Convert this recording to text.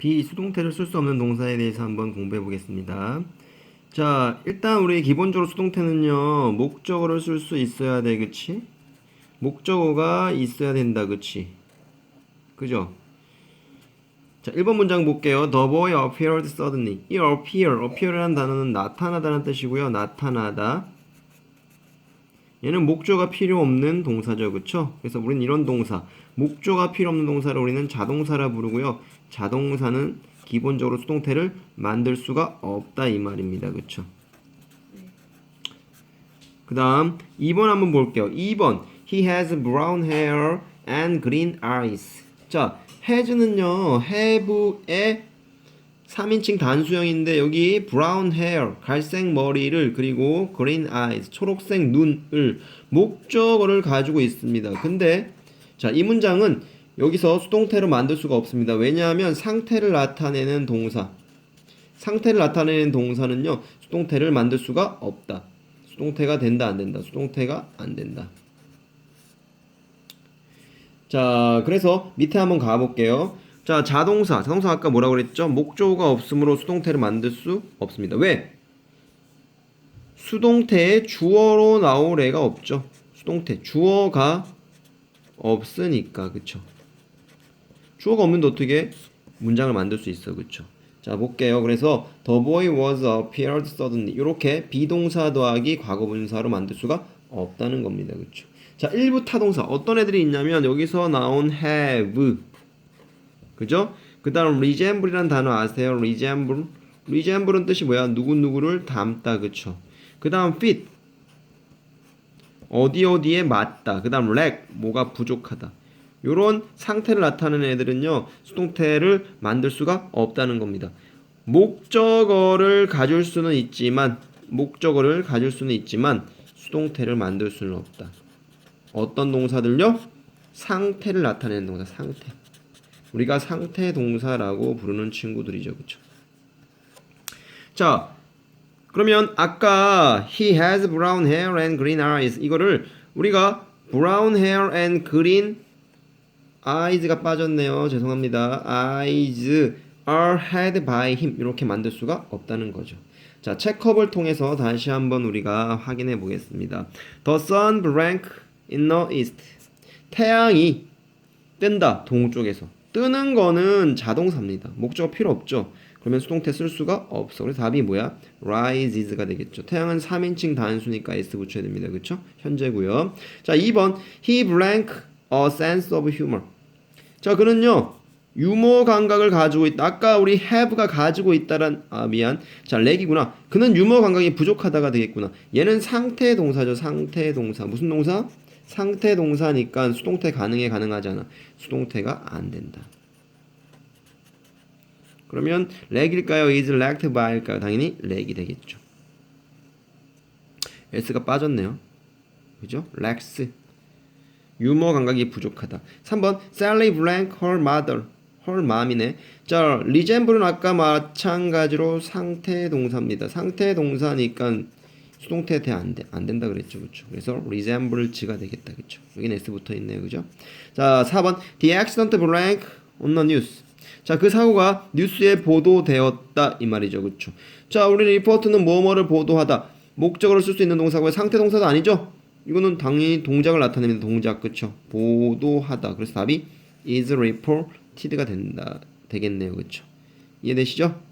비수동태를 쓸 수 없는 동사에 대해서 한번 공부해 보겠습니다. 자, 일단 우리 기본적으로 수동태는요, 목적어를 쓸 수 있어야 돼, 그치? 목적어가 있어야 된다, 그치? 그죠? 자, 1번 문장 볼게요. The boy appeared suddenly. 이 appear, appear이라는 단어는 나타나다는 뜻이고요. 나타나다. 얘는 목조가 필요 없는 동사죠. 그쵸? 그래서 우리는 이런 동사, 목조가 필요 없는 동사를 우리는 자동사라 부르고요. 자동사는 기본적으로 수동태를 만들 수가 없다 이 말입니다. 그쵸? 그 다음 2번 한번 볼게요. 2번 He has brown hair and green eyes. 자, has는요. have의 3인칭 단수형인데 여기 brown hair, 갈색 머리를 그리고 green eyes, 초록색 눈을 목적어를 가지고 있습니다. 근데 자, 이 문장은 여기서 수동태로 만들 수가 없습니다. 왜냐하면 상태를 나타내는 동사 상태를 나타내는 동사는요. 수동태를 만들 수가 없다. 수동태가 된다 안 된다. 수동태가 안 된다. 자, 그래서 밑에 한번 가 볼게요. 자, 자동사. 자동사 아까 뭐라고 그랬죠? 목조가 없으므로 수동태를 만들 수 없습니다. 왜? 수동태에 주어로 나올 애가 없죠. 수동태 주어가 없으니까. 그쵸? 주어가 없는데 어떻게 문장을 만들 수 있어. 그쵸? 자, 볼게요. 그래서 the boy was appeared suddenly. 이렇게 비동사 더하기 과거 분사로 만들 수가 없다는 겁니다. 그쵸? 자, 일부 타동사 어떤 애들이 있냐면 여기서 나온 have 그죠? 그 다음 resemble이라는 단어 아세요? resemble resemble은 뜻이 뭐야? 누구누구를 닮다 그쵸? 그 다음 fit 어디 어디에 맞다 그 다음 lack 뭐가 부족하다 요런 상태를 나타내는 애들은요 수동태를 만들 수가 없다는 겁니다 목적어를 가질 수는 있지만 목적어를 가질 수는 있지만 수동태를 만들 수는 없다 어떤 동사들요? 상태를 나타내는 동사 상태 우리가 상태 동사라고 부르는 친구들이죠. 그쵸? 자, 그러면 아까 he has brown hair and green eyes 이거를 우리가 brown hair and green eyes가 빠졌네요. 죄송합니다. eyes are had by him 이렇게 만들 수가 없다는 거죠. 자, 체크업을 통해서 다시 한번 우리가 확인해 보겠습니다. The sun drank in the east. 태양이 뜬다. 동쪽에서. 뜨는 거는 자동사입니다. 목적어 필요 없죠. 그러면 수동태 쓸 수가 없어. 그래서 답이 뭐야? rises가 되겠죠. 태양은 3인칭 단수니까 s 붙여야 됩니다. 그렇죠? 현재고요. 자, 2번 he blank a sense of humor. 자, 그는요. 유머 감각을 가지고 있다. 아까 우리 have가 가지고 있다란 아 미안. 자, 렉이구나. 그는 유머 감각이 부족하다가 되겠구나. 얘는 상태 동사죠. 상태 동사. 무슨 동사? 상태 동사니까 수동태 가능해 가능하잖아. 수동태가 안 된다. 그러면 렉일까요? is lacked by일까요? 당연히 렉이 되겠죠. s가 빠졌네요. 그죠? lacks 유머 감각이 부족하다. 3번 Sally blank her mother. her mom이네. 자, resemble은 아까 마찬가지로 상태 동사입니다. 상태 동사니까 수동태 대안 돼. 안 된다 그랬죠. 그렇죠? 그래서 resemble가 되겠다. 그렇죠? 여기는 s 붙어 있네요. 그죠? 자, 4번 the accident blank on the news. 자, 그 사고가 뉴스에 보도되었다 이 말이죠. 그렇죠? 자, 우리 리포트는 뭐뭐를 보도하다. 목적으로 쓸 수 있는 동사고요. 상태 동사도 아니죠? 이거는 당연히 동작을 나타내는 동작. 그렇죠? 보도하다. 그래서 답이 is reported가 된다. 되겠네요. 그렇죠? 이해되시죠?